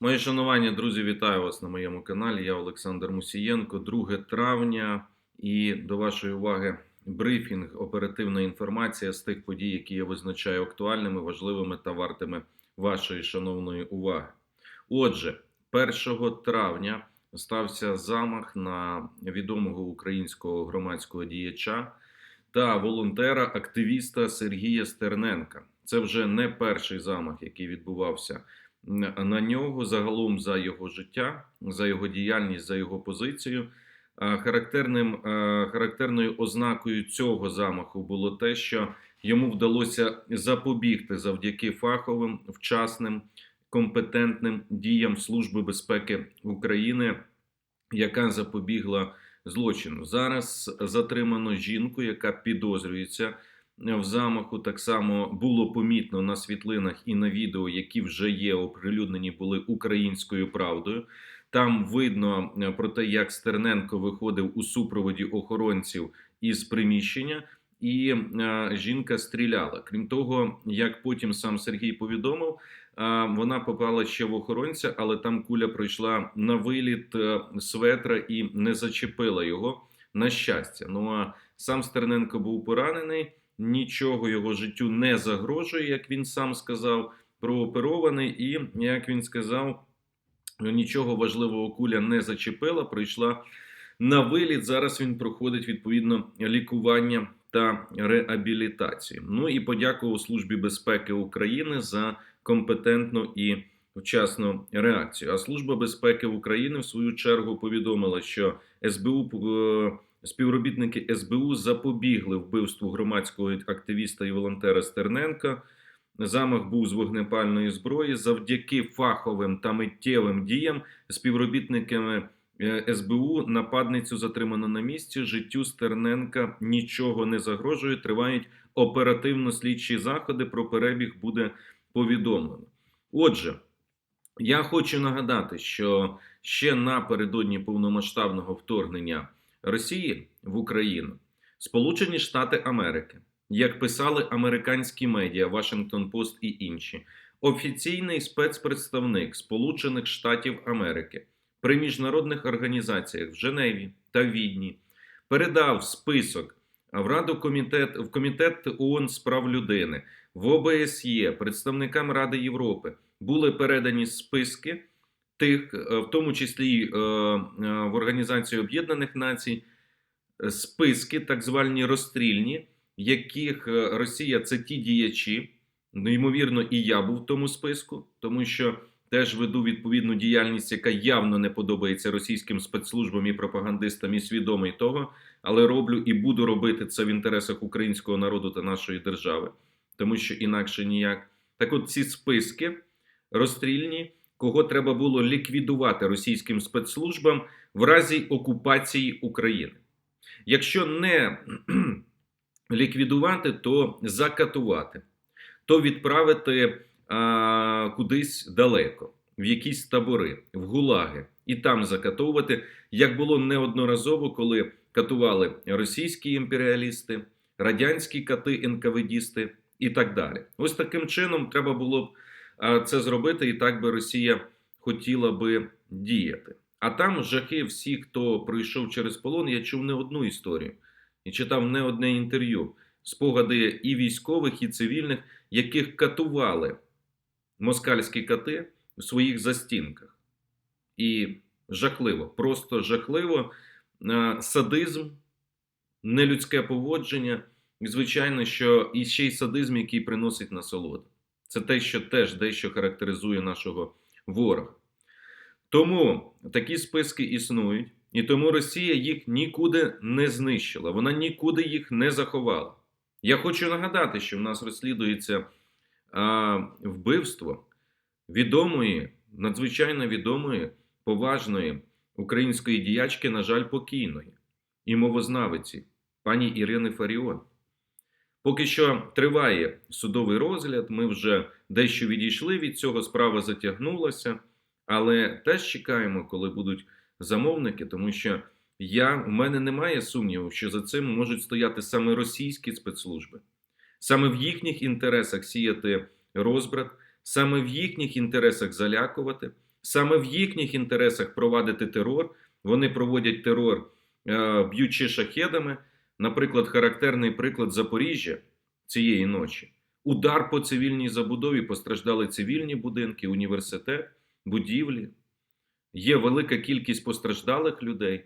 Моє шанування, друзі, вітаю вас на моєму каналі. Я Олександр Мусієнко. 2 травня і до вашої уваги брифінг, оперативна інформація з тих подій, які я визначаю актуальними, важливими та вартими вашої шановної уваги. Отже, 1 травня стався замах на відомого українського громадського діяча та волонтера, активіста Сергія Стерненка. Це вже не перший замах, який відбувався на нього загалом за його життя, за його діяльність, за його позицію. Характерним, характерною ознакою цього замаху було те, що йому вдалося запобігти завдяки фаховим, вчасним, компетентним діям Служби безпеки України, яка запобігла злочину. Зараз затримано жінку, яка підозрюється в замаху. Так само було помітно на світлинах і на відео, які вже є оприлюднені, були українською правдою. Там видно е, про те, як Стерненко виходив у супроводі охоронців із приміщення, і е, жінка стріляла. Крім того, як потім сам Сергій повідомив, е, вона попала ще в охоронця, але там куля пройшла на виліт светра і не зачепила його. На щастя, ну а сам Стерненко був поранений нічого його життю не загрожує, як він сам сказав, прооперований, і як він сказав, нічого важливого куля не зачепила, прийшла на виліт. Зараз він проходить відповідно лікування та реабілітацію. Ну і подякував Службі безпеки України за компетентну і вчасну реакцію. А Служба безпеки України в свою чергу повідомила, що СБУ співробітники СБУ запобігли вбивству громадського активіста і волонтера Стерненка. Замах був з вогнепальної зброї. Завдяки фаховим та миттєвим діям співробітниками е, СБУ нападницю затримано на місці. Життю Стерненка нічого не загрожує. Тривають оперативно-слідчі заходи. Про перебіг буде повідомлено. Отже, я хочу нагадати, що ще напередодні повномасштабного вторгнення Росії в Україну. Сполучені Штати Америки, як писали американські медіа, Вашингтон Пост і інші, офіційний спецпредставник Сполучених Штатів Америки. При міжнародних організаціях в Женеві та Відні. Передав список в Раду комітет в комітет ООН з прав людини. В ОБСЄ представникам Ради Європи були передані списки тих, е, в тому числі е, е, в Організацію Об'єднаних Націй, списки, так звані розстрільні, яких Росія це ті діячі. Ну, ймовірно, і я був в тому списку, тому що теж веду відповідну діяльність, яка явно не подобається російським спецслужбам і пропагандистам, і свідомий того, але роблю і буду робити це в інтересах українського народу та нашої держави, тому що інакше ніяк. Так, от ці списки розстрільні кого треба було ліквідувати російським спецслужбам в разі окупації України. Якщо не ліквідувати, то закатувати, то відправити а, кудись далеко, в якісь табори, в гулаги, і там закатовувати, як було неодноразово, коли катували російські імперіалісти, радянські кати НКВДісти і так далі. Ось таким чином треба було б це зробити, і так би Росія хотіла би діяти. А там жахи всі, хто пройшов через полон, я чув не одну історію і читав не одне інтерв'ю. Спогади і військових, і цивільних, яких катували москальські кати у своїх застінках. І жахливо, просто жахливо садизм, нелюдське поводження, і, звичайно, що і ще й садизм, який приносить насолоду. Це те, що теж дещо характеризує нашого ворога. Тому такі списки існують, і тому Росія їх нікуди не знищила, вона нікуди їх не заховала. Я хочу нагадати, що в нас розслідується а, вбивство відомої, надзвичайно відомої, поважної української діячки, на жаль, покійної і мовознавиці пані Ірини Фаріон. Поки що триває судовий розгляд, ми вже дещо відійшли від цього, справа затягнулася, але теж чекаємо, коли будуть замовники, тому що я, в мене немає сумніву, що за цим можуть стояти саме російські спецслужби, саме в їхніх інтересах сіяти розбрат, саме в їхніх інтересах залякувати, саме в їхніх інтересах провадити терор. Вони проводять терор, е, б'ючи шахедами. Наприклад, характерний приклад Запоріжжя цієї ночі. Удар по цивільній забудові постраждали цивільні будинки, університет, будівлі. Є велика кількість постраждалих людей.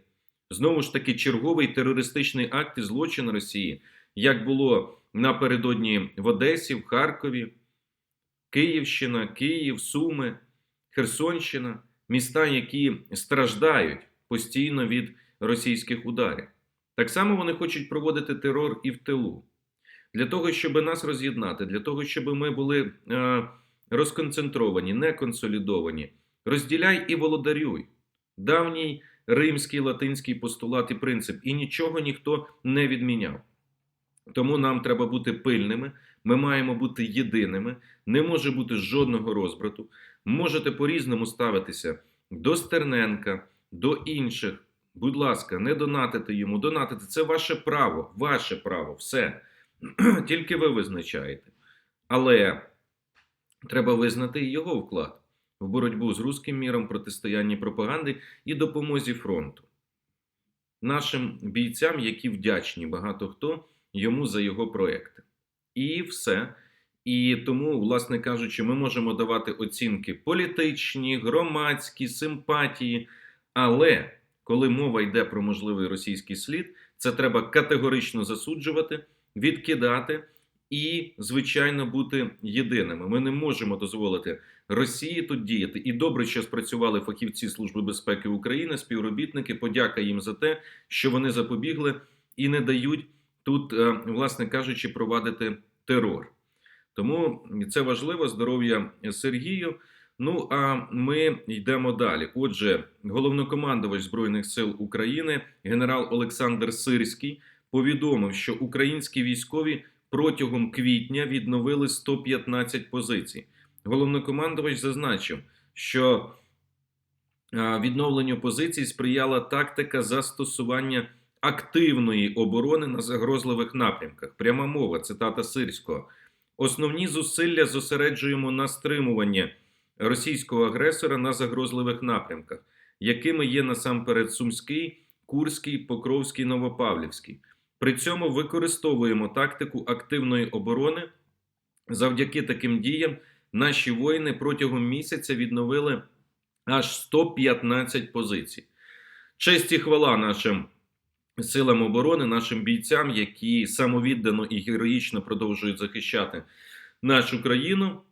Знову ж таки, черговий терористичний акт і злочин Росії, як було напередодні в Одесі, в Харкові, Київщина, Київ, Суми, Херсонщина міста, які страждають постійно від російських ударів. Так само вони хочуть проводити терор і в тилу. Для того, щоб нас роз'єднати, для того, щоб ми були е, розконцентровані, не консолідовані. Розділяй і володарюй. Давній римський латинський постулат і принцип, і нічого ніхто не відміняв. Тому нам треба бути пильними, ми маємо бути єдиними, не може бути жодного розбрату. Можете по-різному ставитися до Стерненка, до інших. Будь ласка, не донатити йому, донатити це ваше право, ваше право, все. Тільки ви визначаєте. Але треба визнати його вклад в боротьбу з руським міром, протистоянні пропаганди і допомозі фронту. Нашим бійцям, які вдячні багато хто йому за його проекти. І все. І тому, власне кажучи, ми можемо давати оцінки політичні, громадські, симпатії. Але коли мова йде про можливий російський слід, це треба категорично засуджувати, відкидати і, звичайно, бути єдиними. Ми не можемо дозволити Росії тут діяти. І добре, що спрацювали фахівці Служби безпеки України, співробітники. Подяка їм за те, що вони запобігли і не дають тут, е, власне кажучи, провадити терор. Тому це важливо здоров'я Сергію. Ну а ми йдемо далі. Отже, головнокомандувач збройних сил України, генерал Олександр Сирський, повідомив, що українські військові протягом квітня відновили 115 позицій. Головнокомандувач зазначив, що відновленню позицій сприяла тактика застосування активної оборони на загрозливих напрямках. Пряма мова, цитата Сирського. Основні зусилля зосереджуємо на стримуванні російського агресора на загрозливих напрямках, якими є насамперед Сумський, Курський, Покровський, Новопавлівський. При цьому використовуємо тактику активної оборони. Завдяки таким діям наші воїни протягом місяця відновили аж 115 позицій. Честь і хвала нашим силам оборони, нашим бійцям, які самовіддано і героїчно продовжують захищати нашу країну.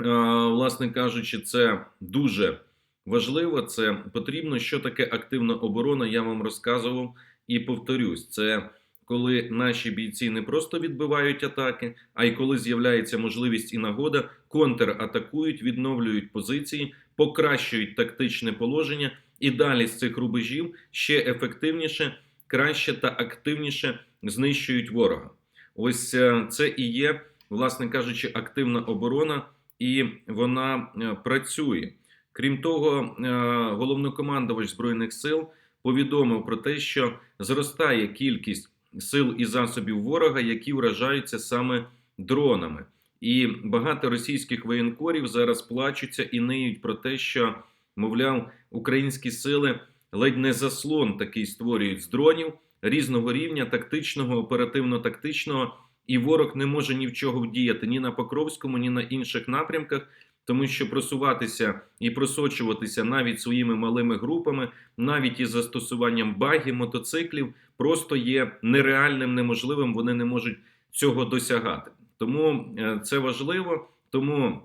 Власне кажучи, це дуже важливо. Це потрібно. Що таке активна оборона? Я вам розказував і повторюсь, це коли наші бійці не просто відбивають атаки, а й коли з'являється можливість і нагода, контратакують, відновлюють позиції, покращують тактичне положення і далі з цих рубежів ще ефективніше, краще та активніше знищують ворога. Ось е, це і є, власне кажучи, активна оборона і вона е, працює. Крім того, е, головнокомандувач збройних сил повідомив про те, що зростає кількість сил і засобів ворога, які вражаються саме дронами. І багато російських воєнкорів зараз плачуться і ниють про те, що мовляв, українські сили ледь не заслон такий створюють з дронів різного рівня, тактичного, оперативно-тактичного і ворог не може ні в чого вдіяти ні на Покровському, ні на інших напрямках, тому що просуватися і просочуватися навіть своїми малими групами, навіть із застосуванням багів, мотоциклів, просто є нереальним, неможливим. Вони не можуть цього досягати. Тому е, це важливо, тому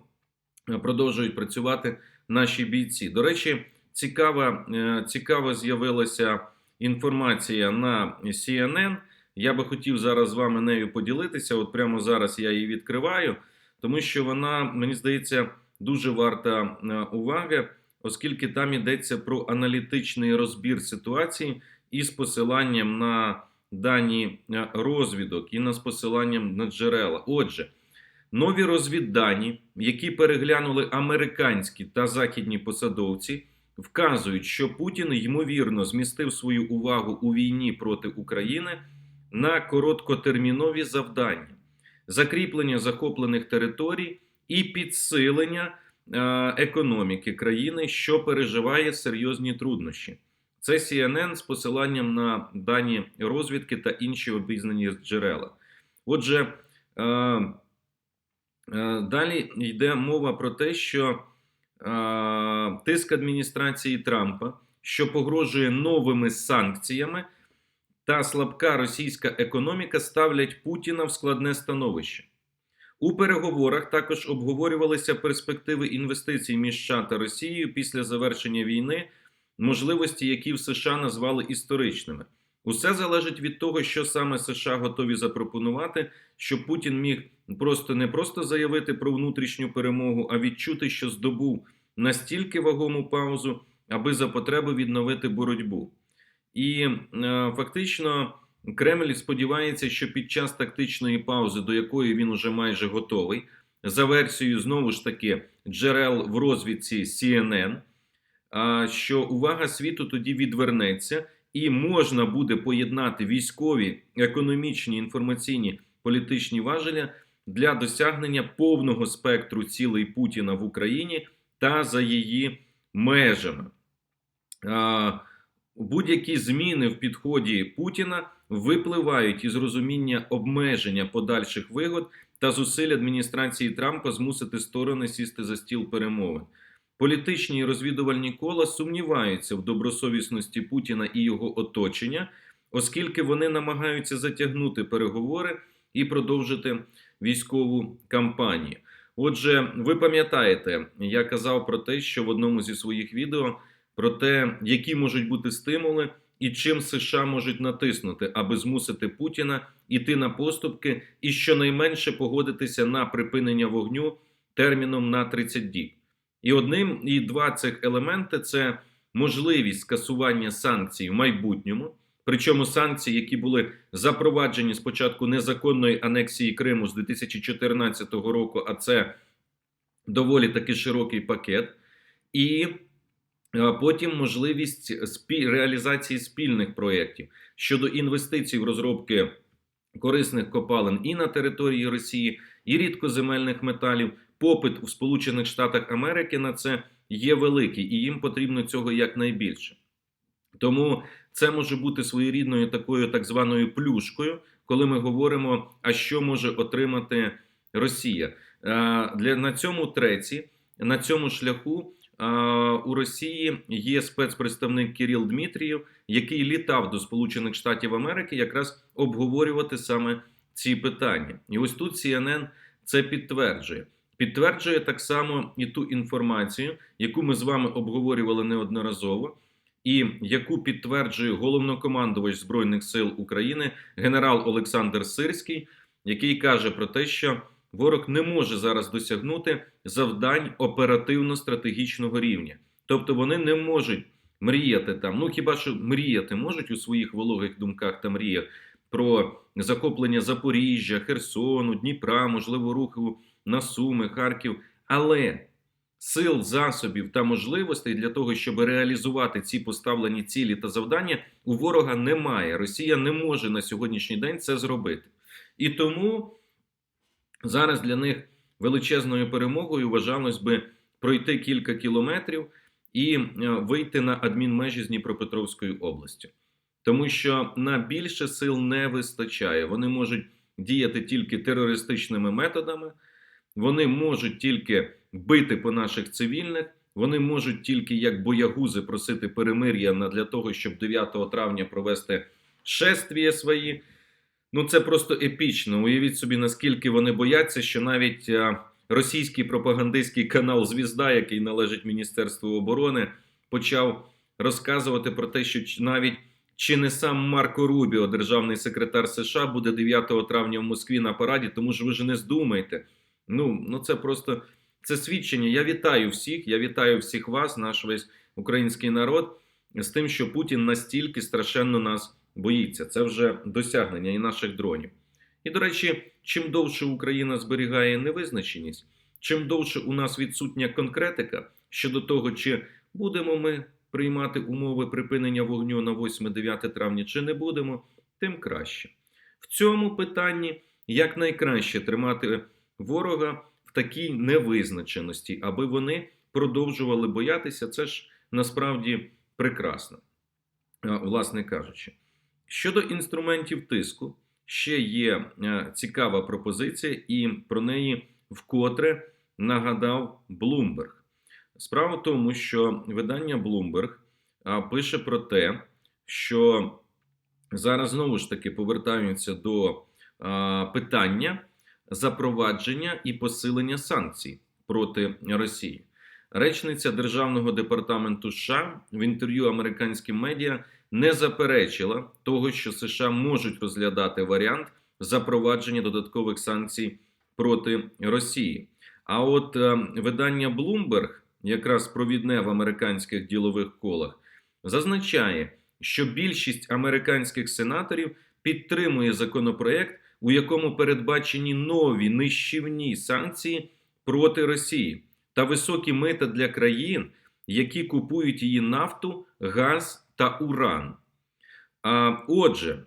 е, продовжують працювати наші бійці. До речі, цікава, е, цікаво з'явилася інформація на CNN – я би хотів зараз з вами нею поділитися. От прямо зараз я її відкриваю, тому що вона, мені здається, дуже варта е, уваги, оскільки там йдеться про аналітичний розбір ситуації із посиланням на дані е, розвідок і на з посиланням на джерела. Отже, нові розвіддані, які переглянули американські та західні посадовці. Вказують, що Путін ймовірно змістив свою увагу у війні проти України на короткотермінові завдання, закріплення захоплених територій і підсилення економіки країни, що переживає серйозні труднощі. Це CNN з посиланням на дані розвідки та інші обізнані джерела. Отже, е, е, далі йде мова про те, що е, тиск адміністрації Трампа, що погрожує новими санкціями, та слабка російська економіка ставлять Путіна в складне становище. У переговорах також обговорювалися перспективи інвестицій між США та Росією після завершення війни, можливості, які в США назвали історичними. Усе залежить від того, що саме США готові запропонувати, щоб Путін міг просто не просто заявити про внутрішню перемогу, а відчути, що здобув настільки вагому паузу, аби за потреби відновити боротьбу. І е, фактично Кремль сподівається, що під час тактичної паузи, до якої він уже майже готовий, за версією знову ж таки джерел в розвідці CNN, що увага світу тоді відвернеться, і можна буде поєднати військові, економічні, інформаційні політичні важеля для досягнення повного спектру цілей Путіна в Україні та за її межами. Будь-які зміни в підході Путіна випливають із розуміння обмеження подальших вигод та зусиль адміністрації Трампа змусити сторони сісти за стіл перемовин. Політичні і розвідувальні кола сумніваються в добросовісності Путіна і його оточення, оскільки вони намагаються затягнути переговори і продовжити військову кампанію. Отже, ви пам'ятаєте, я казав про те, що в одному зі своїх відео про те, які можуть бути стимули і чим США можуть натиснути, аби змусити Путіна іти на поступки і щонайменше погодитися на припинення вогню терміном на 30 діб. І одним і два цих елементи це можливість скасування санкцій в майбутньому. Причому санкції, які були запроваджені спочатку незаконної анексії Криму з 2014 року, а це доволі таки широкий пакет, і потім можливість спіль... реалізації спільних проєктів щодо інвестицій в розробки корисних копалин і на території Росії, і рідкоземельних металів. Попит у Сполучених Штатах Америки на це є великий, і їм потрібно цього якнайбільше. Тому це може бути своєрідною такою так званою плюшкою, коли ми говоримо, а що може отримати Росія. Для на цьому треці, на цьому шляху у Росії є спецпредставник Кирил Дмитрієв, який літав до Сполучених Штатів Америки якраз обговорювати саме ці питання. І ось тут CNN це підтверджує. Підтверджує так само і ту інформацію, яку ми з вами обговорювали неодноразово, і яку підтверджує головнокомандувач Збройних сил України генерал Олександр Сирський, який каже про те, що ворог не може зараз досягнути завдань оперативно-стратегічного рівня. Тобто вони не можуть мріяти там. Ну хіба що мріяти можуть у своїх вологих думках та мріях про захоплення Запоріжжя, Херсону, Дніпра, можливо, руху на Суми, Харків, але сил, засобів та можливостей для того, щоб реалізувати ці поставлені цілі та завдання, у ворога немає. Росія не може на сьогоднішній день це зробити. І тому зараз для них величезною перемогою вважалось би пройти кілька кілометрів і е, вийти на адмінмежі з Дніпропетровською областю. Тому що на більше сил не вистачає. Вони можуть діяти тільки терористичними методами, вони можуть тільки бити по наших цивільних, вони можуть тільки як боягузи просити перемир'я для того, щоб 9 травня провести шествія свої. Ну це просто епічно. Уявіть собі, наскільки вони бояться, що навіть російський пропагандистський канал Звізда, який належить Міністерству оборони, почав розказувати про те, що навіть чи не сам Марко Рубіо, державний секретар США, буде 9 травня в Москві на параді, тому що ви ж не здумайте. Ну, ну це просто це свідчення. Я вітаю всіх. Я вітаю всіх вас, наш весь український народ, з тим, що Путін настільки страшенно нас боїться. Це вже досягнення і наших дронів. І, до речі, чим довше Україна зберігає невизначеність, чим довше у нас відсутня конкретика щодо того, чи будемо ми приймати умови припинення вогню на 8-9 травня, чи не будемо, тим краще. В цьому питанні якнайкраще тримати ворога в такій невизначеності, аби вони продовжували боятися. Це ж насправді прекрасно, власне кажучи. Щодо інструментів тиску, ще є е, цікава пропозиція, і про неї вкотре нагадав Блумберг. Справа в тому, що видання Bloomberg пише про те, що зараз знову ж таки повертаються до питання запровадження і посилення санкцій проти Росії. Речниця Державного департаменту США в інтерв'ю американським медіа не заперечила того, що США можуть розглядати варіант запровадження додаткових санкцій проти Росії. А от е, видання Bloomberg, якраз провідне в американських ділових колах, зазначає, що більшість американських сенаторів підтримує законопроект, у якому передбачені нові нищівні санкції проти Росії та високі мита для країн, які купують її нафту, газ та уран. Отже,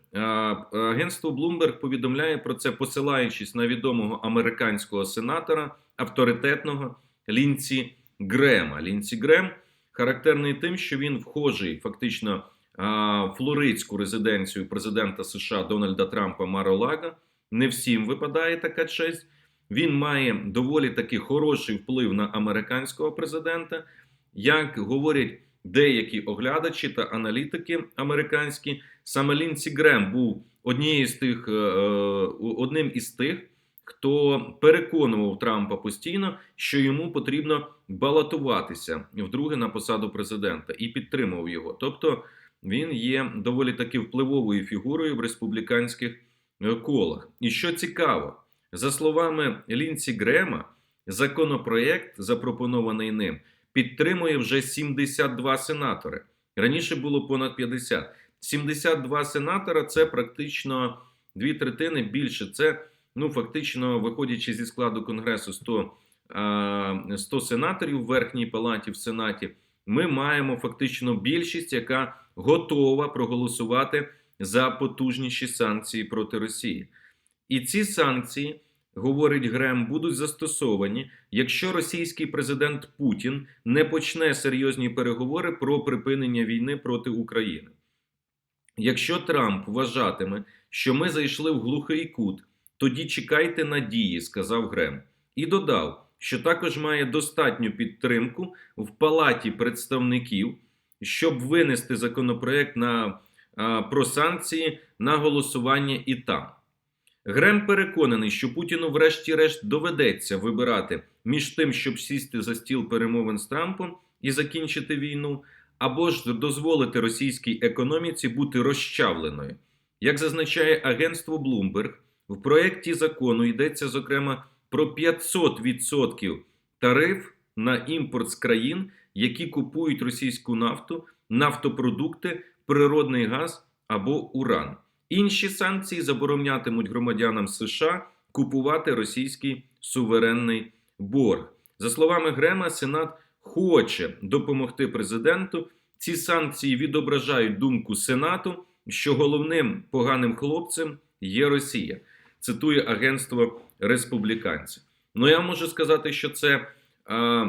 агентство Bloomberg повідомляє про це, посилаючись на відомого американського сенатора, авторитетного Лінці Грема. Лінці Грем характерний тим, що він вхожий фактично в флоридську резиденцію президента США Дональда Трампа Маролага. Не всім випадає така честь. Він має доволі таки хороший вплив на американського президента, як говорять деякі оглядачі та аналітики американські. Саме Лінці Грем був однією з тих, е, одним із тих, хто переконував Трампа постійно, що йому потрібно балотуватися вдруге на посаду президента, і підтримував його. Тобто він є доволі таки впливовою фігурою в республіканських е, колах. І що цікаво, за словами Лінці Грема, законопроєкт, запропонований ним, підтримує вже 72 сенатори. Раніше було понад 50. 72 сенатора це практично дві третини більше. Це ну фактично, виходячи зі складу конгресу 100, 100 сенаторів в верхній палаті в сенаті. Ми маємо фактично більшість, яка готова проголосувати за потужніші санкції проти Росії. І ці санкції, говорить Грем, будуть застосовані, якщо російський президент Путін не почне серйозні переговори про припинення війни проти України. Якщо Трамп вважатиме, що ми зайшли в глухий кут, тоді чекайте надії, сказав Грем, і додав, що також має достатню підтримку в палаті представників, щоб винести законопроект на, а, про санкції на голосування і там. Грем переконаний, що Путіну, врешті-решт, доведеться вибирати між тим, щоб сісти за стіл перемовин з Трампом і закінчити війну, або ж дозволити російській економіці бути розчавленою. Як зазначає агентство Bloomberg, в проєкті закону йдеться зокрема про 500% тариф на імпорт з країн, які купують російську нафту, нафтопродукти, природний газ або уран. Інші санкції заборонятимуть громадянам США купувати російський суверенний борг. За словами Грема, Сенат хоче допомогти президенту. Ці санкції відображають думку Сенату, що головним поганим хлопцем є Росія. Цитує агентство республіканців. Ну я можу сказати, що це а,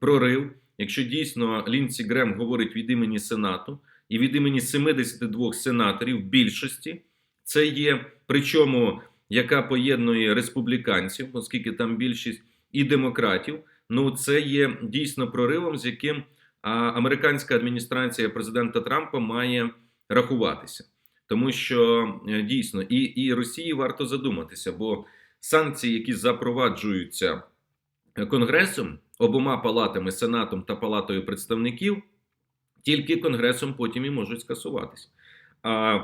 прорив, якщо дійсно Лінці Грем говорить від імені Сенату і від імені 72 сенаторів більшості, це є причому, яка поєднує республіканців, оскільки там більшість і демократів. Ну це є дійсно проривом, з яким американська адміністрація президента Трампа має рахуватися, тому що е, дійсно і, і Росії варто задуматися, бо санкції, які запроваджуються Конгресом, обома палатами, Сенатом та Палатою представників, тільки Конгресом потім і можуть скасуватися. А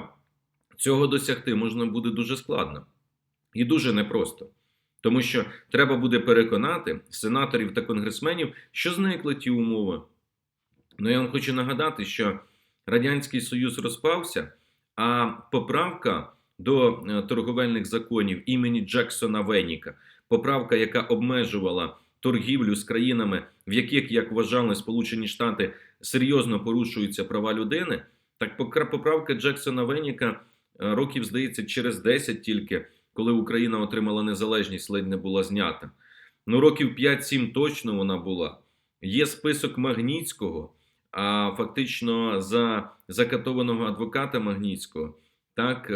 цього досягти можна буде дуже складно і дуже непросто. Тому що треба буде переконати сенаторів та конгресменів, що зникли ті умови. Ну я вам хочу нагадати, що Радянський Союз розпався, а поправка до е, торговельних законів імені Джексона Веніка, поправка, яка обмежувала торгівлю з країнами, в яких, як вважали Сполучені Штати, серйозно порушуються права людини. Так поправка Джексона Веніка е, років, здається, через 10 тільки, коли Україна отримала незалежність, ледь не була знята. Ну, років 5-7 точно вона була. Є список Магнітського, а фактично за закатованого адвоката Магнітського, так,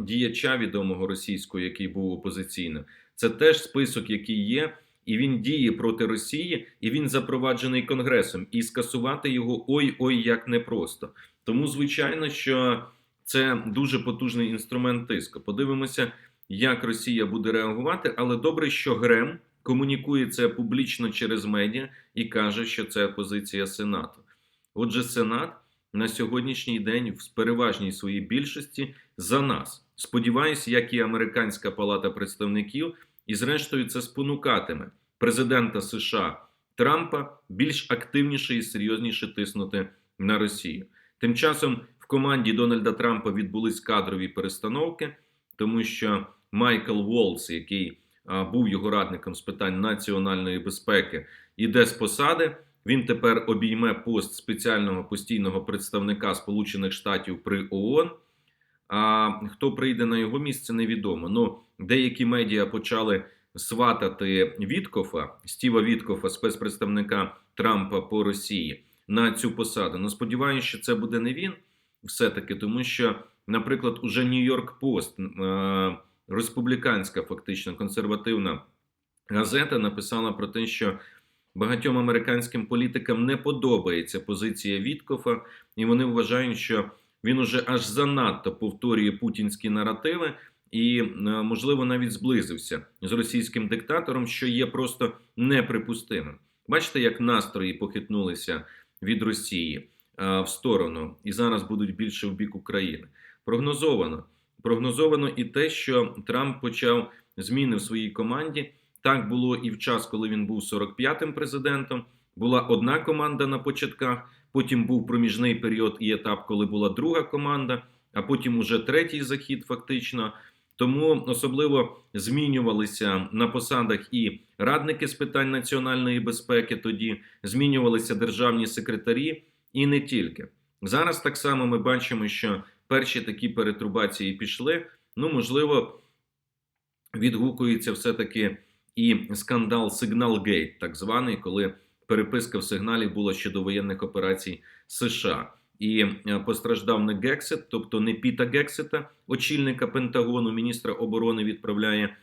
діяча відомого російського, який був опозиційним. Це теж список, який є, і він діє проти Росії, і він запроваджений Конгресом. І скасувати його ой-ой як непросто. Тому, звичайно, що це дуже потужний інструмент тиску. Подивимося, як Росія буде реагувати, але добре, що Грем комунікує це публічно через медіа і каже, що це позиція Сенату. Отже, Сенат на сьогоднішній день в переважній своїй більшості за нас. Сподіваюся, як і Американська палата представників, і зрештою це спонукатиме президента США Трампа більш активніше і серйозніше тиснути на Росію. Тим часом в команді Дональда Трампа відбулись кадрові перестановки, тому що Майкл Волц, який був його радником з питань національної безпеки, іде з посади. Він тепер обійме пост спеціального постійного представника Сполучених Штатів при ООН. А хто прийде на його місце, невідомо. Ну, деякі медіа почали сватати Віткофа, Стіва Віткофа, спецпредставника Трампа по Росії, на цю посаду. Ну, сподіваюся, що це буде не він, все-таки, тому що, наприклад, уже Нью-Йорк Пост, е- республіканська, фактично консервативна газета, написала про те, що багатьом американським політикам не подобається позиція Віткофа, і вони вважають, що він уже аж занадто повторює путінські наративи. І, е, можливо, навіть зблизився з російським диктатором, що є просто неприпустимим. Бачите, як настрої похитнулися від Росії в сторону, і зараз будуть більше в бік України. Прогнозовано. Прогнозовано і те, що Трамп почав зміни в своїй команді. Так було і в час, коли він був 45-м президентом. Була одна команда на початках, потім був проміжний період і етап, коли була друга команда, а потім уже третій захід, фактично. Тому особливо змінювалися на посадах і радники з питань національної безпеки. Тоді змінювалися державні секретарі, і не тільки зараз. Так само ми бачимо, що перші такі перетрубації пішли. Ну, можливо, відгукується все-таки і скандал Сигналгейт, так званий, коли переписка в сигналі була щодо воєнних операцій США. І е, постраждав не Гексет, тобто не Піта Гексета, очільника Пентагону, міністра оборони відправляє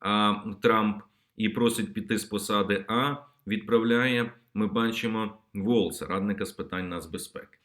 а, Трамп і просить піти з посади. А відправляє, ми бачимо, Волса, радника з питань нацбезпеки.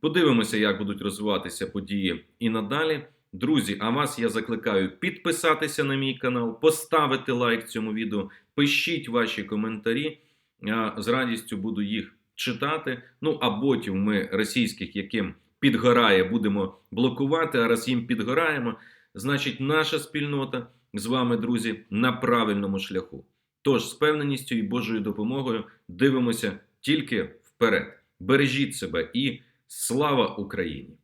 Подивимося, як будуть розвиватися події і надалі. Друзі, а вас я закликаю підписатися на мій канал, поставити лайк цьому відео, пишіть ваші коментарі. Я з радістю буду їх читати. Ну а ботів ми російських, яким підгорає, будемо блокувати. А раз їм підгораємо, значить, наша спільнота з вами, друзі, на правильному шляху. Тож з певненістю і Божою допомогою дивимося тільки вперед. Бережіть себе і слава Україні!